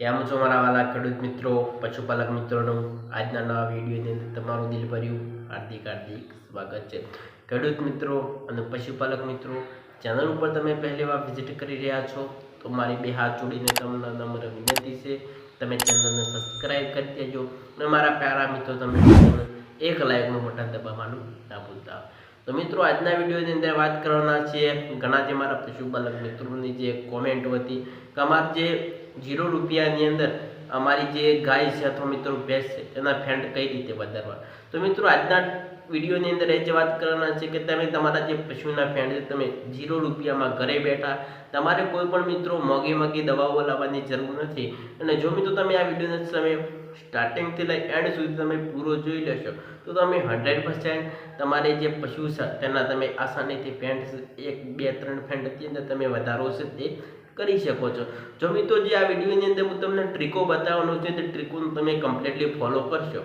કેમ છો મારા વાલા ખેડૂત મિત્રો, પશુપાલક મિત્રોનું આજના નવા વિડીયોની અંદર તમારું દિલ ભર્યું હાર્દિક હાર્દિક સ્વાગત છે. ખેડૂત મિત્રો અને પશુપાલક મિત્રો, ચેનલ ઉપર તમે પહેલી વાર વિઝિટ કરી રહ્યા છો તો મારી બે હાથ જોડીને તમને નમ્ર વિનંતી છે. તમે ચેનલને સબસ્ક્રાઈબ કરી દેજો અને મારા પ્યારા મિત્રો તમે એક લાઇકનું બટન દબાવવાનું ના ભૂલતા. તો મિત્રો, આજના વિડીયોની અંદર વાત કરવાના છીએ. ઘણા જે મારા પશુપાલક મિત્રોની જે કોમેન્ટ હતી કે અમારે જે જીરો રૂપિયાની અંદર અમારી જે ગાય છે અથવા મિત્રો ભેંસ છે એના ફેન્ટ કઈ રીતે વધારવા? તો મિત્રો, આજના વિડીયોની અંદર એ જ વાત કરવાના છે કે તમે તમારા જે પશુના ફેન્ટ છે, તમે જીરો રૂપિયામાં ઘરે બેઠા તમારે કોઈ પણ મિત્રો મોંઘી મોગી દવાઓ લાવવાની જરૂર નથી. અને જો મિત્રો તમે આ વિડીયોને તમે સ્ટાર્ટિંગથી લઈ એન્ડ સુધી તમે પૂરો જોઈ લેશો, તો તમે હંડ્રેડ પર્સન્ટ તમારે જે પશુ છે, તેના તમે આસાનીથી ફેન્ટ એક બે ત્રણ ફેન્ટની અંદર તમે વધારો છે તે કરી શકો છો. જો મિત્રો જે આ વિડીયોની અંદર હું તમને ટ્રીકો બતાવવાનું છે, તે ટ્રીકોને તમે કમ્પ્લીટલી ફોલો કરશો.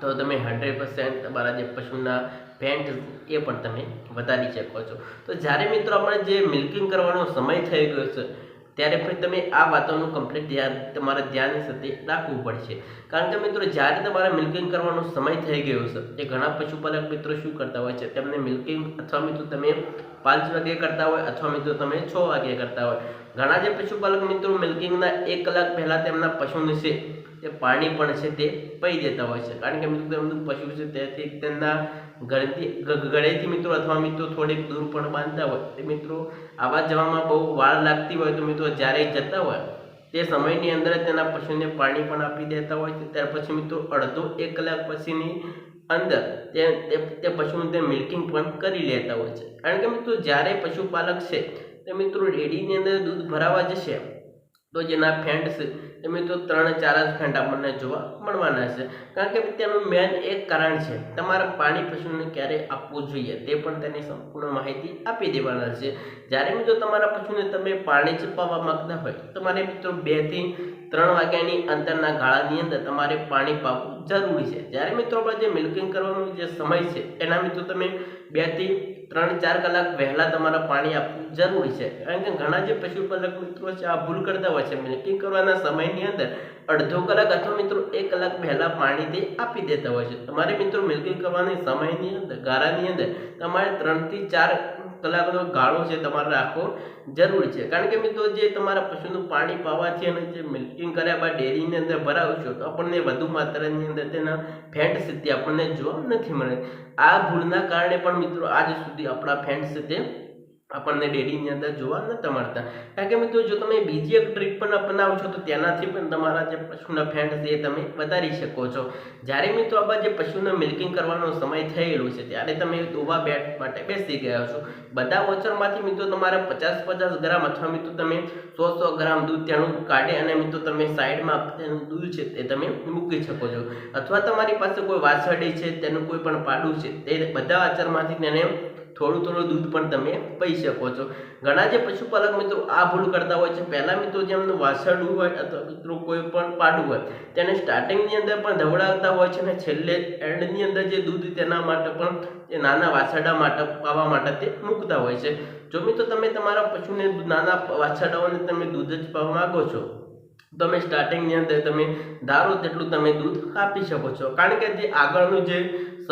તો તમે હંડ્રેડ પર્સન્ટ તમારા જે પશુના પેન્ટ એ પણ તમે વધારી શકો છો. તો જ્યારે મિત્રો આપણે જે મિલ્કિંગ કરવાનો સમય થઈ ગયો છે ત્યારે પણ તમે આ વાતોનું કમ્પ્લીટ ધ્યાન, તમારે ધ્યાન સાથે રાખવું પડશે. કારણ કે મિત્રો, જ્યારે તમારે મિલ્કિંગ કરવાનો સમય થઈ ગયો છે એ ઘણા પશુપાલક મિત્રો શું કરતા હોય છે, તેમને મિલ્કિંગ અથવા મિત્રો તમે પાંચ વાગે કરતા હોય અથવા મિત્રો તમે છ વાગે કરતા હોય. ઘણા જે પશુપાલક મિત્રો મિલ્કિંગના એક કલાક પહેલાં તેમના પશુને છે તે પાણી પણ છે તે પી દેતા હોય છે. કારણ કે મિત્રો પશુ છે તેથી તેમના ગળેથી ગળેથી મિત્રો અથવા મિત્રો થોડીક દૂર પણ બાંધતા હોય. તે મિત્રો આવા જવામાં બહુ વાર લાગતી હોય તો મિત્રો જ્યારે જતા હોય તે સમયની અંદર તેના પશુને પાણી પણ આપી દેતા હોય છે. ત્યાર પછી મિત્રો અડધો એક કલાક પછીની અંદર તે, તે- તે પશુનું તે મિલ્કિંગ પણ કરી લેતા હોય છે. કારણ કે મિત્રો જ્યારે પશુપાલક છે, તે મિત્રો ડેરીની અંદર દૂધ ભરાવા જશે તો જેના ફેન્ટ છે તે મિત્રો ત્રણ ચાર જ ફેન્ટ આપણને જોવા મળવાના છે. કારણ કે તેનું મેન એક કારણ છે, તમારે પાણી પશુને ક્યારે આપવું જોઈએ, તે પણ તેની સંપૂર્ણ માહિતી આપી દેવાના છે. જ્યારે મિત્રો તમારા પશુને તમે પાણી ચપાવવા માંગતા હોય તમારે મિત્રો બેથી ત્રણ વાગ્યાની અંતરના ગાળાની અંદર તમારે પાણી પાવું જરૂરી છે. જ્યારે મિત્રો આપણે જે મિલ્કિંગ કરવાનો જે સમય છે, એના મિત્રો તમે બેથી ત્રણ ચાર કલાક વહેલા તમારે પાણી આપવું જરૂરી છે. કારણ કે ઘણા જે પશુપાલક મિત્રો છે, આ ભૂલ કરતા હોય છે. મિલ્કિંગ કરવાના સમયની અંદર અડધો કલાક અથવા મિત્રો એક કલાક પહેલા પાણી તે આપી દેતા હોય છે. તમારે મિત્રો મિલ્કિંગ કરવાની સમયની અંદર, ગાળાની અંદર તમારે ત્રણથી ચાર કલાકનો ગાળો છે તમારે રાખવો જરૂરી છે. કારણ કે મિત્રો જે તમારા પશુનું પાણી પાવાથી અને જે મિલ્કિંગ કર્યા બાદ ડેરીની અંદર ભરાવશો તો આપણને વધુ માત્રાની અંદર તેના ફેટ સ્થિતિ આપણને જોવા નથી મળે. આ ભૂલના કારણે પણ મિત્રો આજ સુધી આપણા ફેટ સ્થિતિ આપણને ડેરીની અંદર જોવા નતા મળતા. કારણ કે મિત્રો, જો તમે બીજી એક ટ્રીક પણ અપનાવો છો, તો તેનાથી પણ તમારા જે પશુના ફેટ છે એ તમે વધારી શકો છો. જ્યારે મિત્રો, આપણા જે પશુના મિલ્કિંગ કરવાનો સમય થયેલો છે, ત્યારે તમે દોવા બેટ માટે બેસી ગયા છો. બધા વોચરમાંથી મિત્રો, તમારે પચાસ પચાસ ગ્રામ અથવા મિત્રો, તમે સો સો ગ્રામ દૂધ તેનું કાઢે અને મિત્રો, તમે સાઈડમાં તેનું દૂધ છે, તે તમે મૂકી શકો છો. અથવા તમારી પાસે કોઈ વાસળી છે, તેનું કોઈ પણ પાડું છે, તે બધા આચરમાંથી તેને થોડું થોડું દૂધ પણ તમે પી શકો છો. ઘણા જે પશુપાલક મિત્રો આ ભૂલ કરતા હોય છે. પહેલાં મિત્રો જેમનું વાસરડું હોય અથવા મિત્રો કોઈ પણ પાડું હોય, તેને સ્ટાર્ટિંગની અંદર પણ ધવડાવતા હોય છે અને છેલ્લે એન્ડની અંદર જે દૂધ તેના માટે પણ એ નાના વાછરડા માટે, પાવા માટે તે મૂકતા હોય છે. જો મિત્રો તમે તમારા પશુને નાના વાછરડાઓને તમે દૂધ જ પાવા માગો છો, તમે સ્ટાર્ટિંગની અંદર તમે ધારો તેટલું તમે દૂધ આપી શકો છો. કારણ કે જે આગળનું જે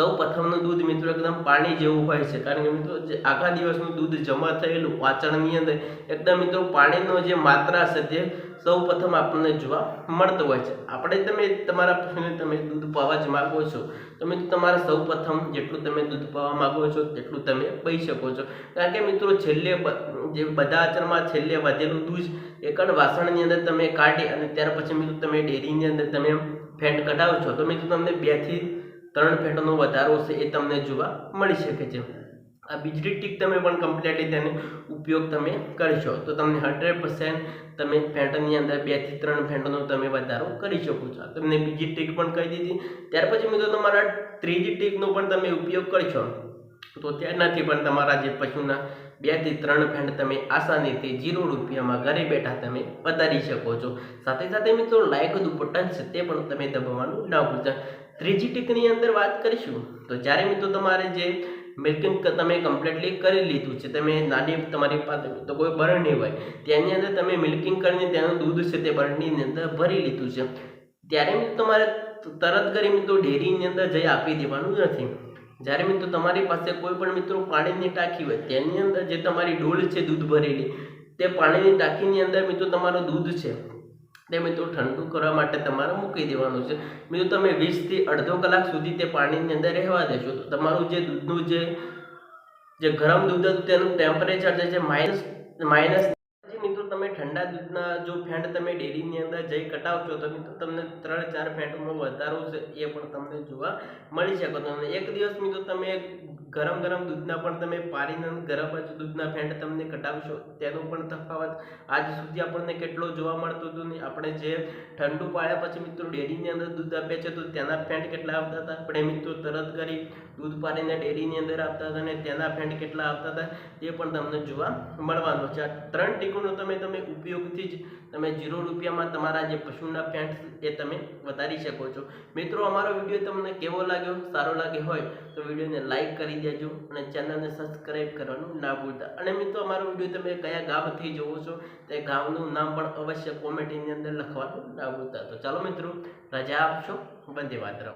સૌ પ્રથમનું દૂધ મિત્રો એકદમ પાણી જેવું હોય છે. કારણ કે મિત્રો જે આખા દિવસનું દૂધ જમા થયેલું વાચણની અંદર એકદમ મિત્રો પાણીનો જે માત્રા છે તે સૌ પ્રથમ આપણને જોવા મળતો હોય છે. આપણે તમે તમારા તમે દૂધ પાવા જ માગો છો. તમે તમારે સૌ પ્રથમ જેટલું તમે દૂધ પાવા માગો છો તેટલું તમે પી શકો છો. કારણ કે મિત્રો છેલ્લે જે બધા આચરણમાં છેલ્લે વધેલું દૂધ એક જ વાસણની અંદર તમે કાઢી અને ત્યાર પછી મિત્રો તમે ડેરીની અંદર તમે ફેન્ટ કઢાવો છો. તો મિત્રો તમને બેથી ત્રણ ફેટોનો વધારો છે એ તમને જોવા મળી શકે છે. આ બીજી ટીક તમે પણ કમ્પ્લીટલી તેનો ઉપયોગ તમે કરશો તો તમને હંડ્રેડ પર્સન્ટ તમે ફેન્ટની અંદર બેથી ત્રણ ફેન્ટનો તમે વધારો કરી શકો છો. તમને બીજી ટીક પણ કહી દીધી. ત્યાર પછી મિત્રો તમારા ત્રીજી ટીકનો પણ તમે ઉપયોગ કરશો તો તેનાથી પણ તમારા જે પશુના બેથી ત્રણ ફેન્ટ તમે આસાનીથી જીરો રૂપિયામાં ઘરે બેઠા તમે વધારી શકો છો. સાથે સાથે મિત્રો લાઈક દુ બટન છે તે પણ તમે દબાવવાનું ના ભૂલતા. ત્રીજી ટીકની અંદર વાત કરીશું, તો જ્યારે મિત્રો તમારે જે મિલ્કિંગ તમે કમ્પ્લીટલી કરી લીધું છે, તમે નાની, તમારી પાસે તો કોઈ બરણી હોય, તેની અંદર તમે મિલ્કિંગ કરીને તેનું દૂધ છે તે બરણીની અંદર ભરી લીધું છે. ત્યારે મિત્રો તમારે તરત કરી મિત્રો ડેરીની અંદર જઈ આપી દેવાનું નથી. જ્યારે મિત્રો તમારી પાસે કોઈ પણ મિત્રો પાણીની ટાંકી હોય, તેની અંદર જે તમારી ડોલ છે દૂધ ભરેલી, તે પાણીની ટાંકીની અંદર મિત્રો તમારું દૂધ છે. તે મિત્રો ઠંડુ કરવા માટે તમારે મૂકી દેવાનું છે. મિત્રો તમે વીસથી અડધો કલાક સુધી તે પાણીની અંદર રહેવા દેશો. તો તમારું જે દૂધનું જે જે ગરમ દૂધ હતું તેનું ટેમ્પરેચર જે છે માઇનસ માઇનસ મિત્રો તમે ઠંડા દૂધના જો ફેન્ટ તમે ડેરીની અંદર જઈ કટાવશો તો મિત્રો તમને ત્રણ ચાર ફેંટનો વધારો છે એ પણ તમને જોવા મળી શકે. તમને એક દિવસ મિત્રો તમે ગરમ ગરમ દૂધના પણ તમે પારીને ગરમ જ દૂધના ફેંટ તમને કટાવશો તેનો પણ તફાવત આજ સુધી આપણને કેટલો જોવા મળતો હતો ને આપણે જે ઠંડુ પાડ્યા પછી મિત્રો ડેરીની અંદર દૂધ આપે છે તો તેના ફેંટ કેટલા આવતા હતા? આપણે મિત્રો તરત કરી દૂધ પાડીને ડેરીની અંદર આપતા હતા અને તેના ફેંટ કેટલા આવતા હતા તે પણ તમને જોવા મળવાનો છે. આ ત્રણ ટીકુનો તમે તમે ઉપયોગથી જ તમે જીરો રૂપિયામાં તમારા જે પશુના ફેંટ એ તમે વધારી શકો છો. મિત્રો, અમારો વીડિયો તમને કેવો લાગ્યો? સારો લાગ્યો હોય તો વિડીયોને લાઈક કરી દેજો અને ચેનલને સબસ્ક્રાઈબ કરવાનું ના ભૂલતા. અને મિત્રો, અમારો વીડિયો તમે કયા ગામથી જોવો છો, તે ગામનું નામ પણ અવશ્ય કોમેન્ટની અંદર લખવાનું ના ભૂલતા. તો ચાલો મિત્રો, રજા આપશો. વંદે માતરમ.